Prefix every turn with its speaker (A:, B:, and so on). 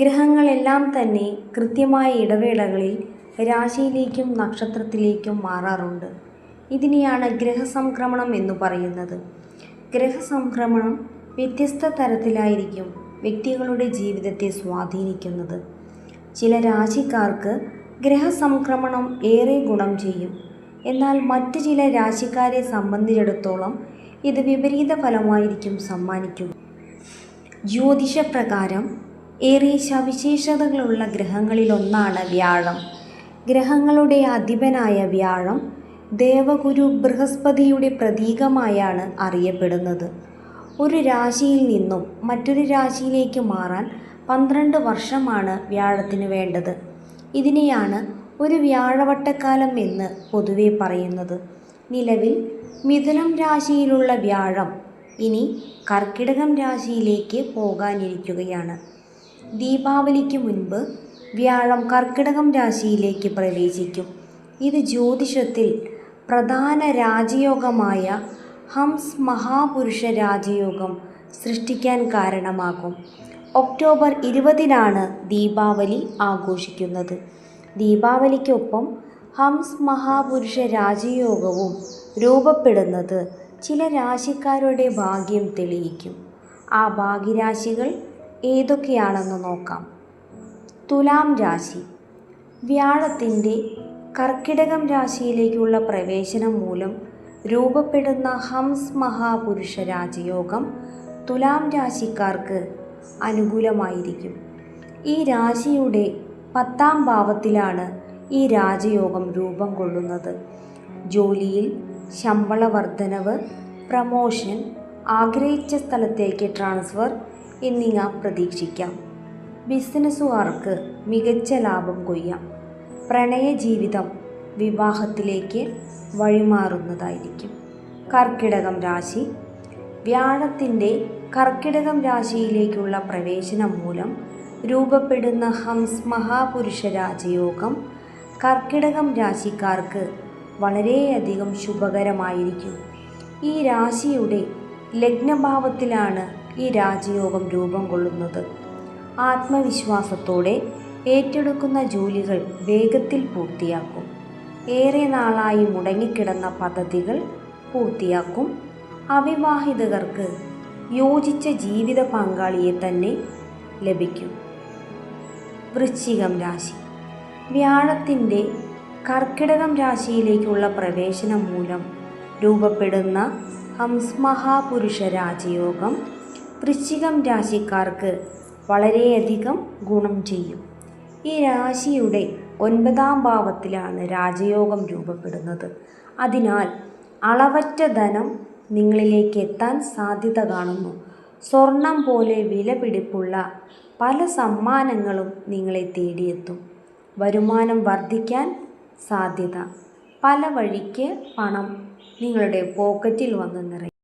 A: ഗ്രഹങ്ങളെല്ലാം തന്നെ കൃത്യമായ ഇടവേളകളിൽ രാശിയിലേക്കും നക്ഷത്രത്തിലേക്കും മാറാറുണ്ട്. ഇതിനെയാണ് ഗ്രഹസംക്രമണം എന്ന് പറയുന്നത്. ഗ്രഹസംക്രമണം വ്യത്യസ്ത തരത്തിലായിരിക്കും വ്യക്തികളുടെ ജീവിതത്തെ സ്വാധീനിക്കുന്നത്. ചില രാശിക്കാർക്ക് ഗ്രഹസംക്രമണം ഏറെ ഗുണം ചെയ്യും. എന്നാൽ മറ്റ് ചില രാശിക്കാരെ സംബന്ധിച്ചിടത്തോളം ഇത് വിപരീത ഫലമായിരിക്കും സമ്മാനിക്കുക. ജ്യോതിഷപ്രകാരം ഏറെ സവിശേഷതകളുള്ള ഗ്രഹങ്ങളിലൊന്നാണ് വ്യാഴം. ഗ്രഹങ്ങളുടെ അധിപനായ വ്യാഴം ദേവഗുരു ബൃഹസ്പതിയുടെ പ്രതീകമായാണ് അറിയപ്പെടുന്നത്. ഒരു രാശിയിൽ നിന്നും മറ്റൊരു രാശിയിലേക്ക് മാറാൻ പന്ത്രണ്ട് വർഷമാണ് വ്യാഴത്തിന് വേണ്ടത്. ഇതിനെയാണ് ഒരു വ്യാഴവട്ടക്കാലം എന്ന് പൊതുവെ പറയുന്നത്. നിലവിൽ മിഥുനം രാശിയിലുള്ള വ്യാഴം ഇനി കർക്കിടകം രാശിയിലേക്ക് പോകാനിരിക്കുകയാണ്. ദീപാവലിക്ക് മുൻപ് വ്യാഴം കർക്കിടകം രാശിയിലേക്ക് പ്രവേശിക്കും. ഇത് ജ്യോതിഷത്തിൽ പ്രധാന രാജയോഗമായ ഹംസ് മഹാപുരുഷ രാജയോഗം സൃഷ്ടിക്കാൻ കാരണമാകും. ഒക്ടോബർ ഇരുപതിനാണ് ദീപാവലി ആഘോഷിക്കുന്നത്. ദീപാവലിക്കൊപ്പം ഹംസ് മഹാപുരുഷ രാജയോഗവും രൂപപ്പെടുന്നത് ചില രാശിക്കാരുടെ ഭാഗ്യം തെളിയിക്കും. ആ ഭാഗ്യരാശികൾ ഏതൊക്കെയാണെന്ന് നോക്കാം. തുലാം രാശി. വ്യാഴത്തിന്റെ കർക്കിടകം രാശിയിലേക്കുള്ള പ്രവേശനം മൂലം രൂപപ്പെടുന്ന ഹംസ് മഹാപുരുഷ രാജയോഗം തുലാം രാശിക്കാർക്ക് അനുകൂലമായിരിക്കും. ഈ രാശിയുടെ പത്താം ഭാവത്തിലാണ് ഈ രാജയോഗം രൂപം കൊള്ളുന്നത്. ജോലിയിൽ ശമ്പള വർധനവ് പ്രമോഷൻ ആഗ്രഹിച്ച സ്ഥലത്തേക്ക് ട്രാൻസ്ഫർ എന്നിവ പ്രതീക്ഷിക്കാം. ബിസിനസ്സുകാർക്ക് മികച്ച ലാഭം കൊയ്യാം. പ്രണയ ജീവിതം വിവാഹത്തിലേക്ക് വഴിമാറുന്നതായിരിക്കും. കർക്കിടകം രാശി. വ്യാഴത്തിന്റെ കർക്കിടകം രാശിയിലേക്കുള്ള പ്രവേശനം മൂലം രൂപപ്പെടുന്ന ഹംസ് മഹാപുരുഷ രാജയോഗം കർക്കിടകം രാശിക്കാർക്ക് വളരെയധികം ശുഭകരമായിരിക്കും. ഈ രാശിയുടെ ലഗ്നഭാവത്തിലാണ് ഈ രാജയോഗം രൂപം കൊള്ളുന്നത്. ആത്മവിശ്വാസത്തോടെ ഏറ്റെടുക്കുന്ന ജോലികൾ വേഗത്തിൽ പൂർത്തിയാക്കും. ഏറെ നാളായി മുടങ്ങിക്കിടന്ന പദ്ധതികൾ പൂർത്തിയാക്കും. അവിവാഹിതകർക്ക് യോജിച്ച ജീവിത പങ്കാളിയെ തന്നെ ലഭിക്കും. വൃശ്ചികം രാശി. വ്യാഴത്തിന്റെ കർക്കിടകം രാശിയിലേക്കുള്ള പ്രവേശനം മൂലം രൂപപ്പെടുന്ന ഹംസ്മഹാപുരുഷ രാജയോഗം വൃശ്ചികം രാശിക്കാർക്ക് വളരെയധികം ഗുണം ചെയ്യും. ഈ രാശിയുടെ ഒൻപതാം ഭാവത്തിലാണ് രാജയോഗം രൂപപ്പെടുന്നത്. അതിനാൽ അളവറ്റ ധനം നിങ്ങളിലേക്ക് എത്താൻ സാധ്യത കാണുന്നു. സ്വർണം പോലെ വില പിടിപ്പുള്ള പല സമ്മാനങ്ങളും നിങ്ങളെ തേടിയെത്തും. വരുമാനം വർദ്ധിക്കാൻ സാധ്യത. പല വഴിക്ക് പണം നിങ്ങളുടെ പോക്കറ്റിൽ വന്ന് നിറയും.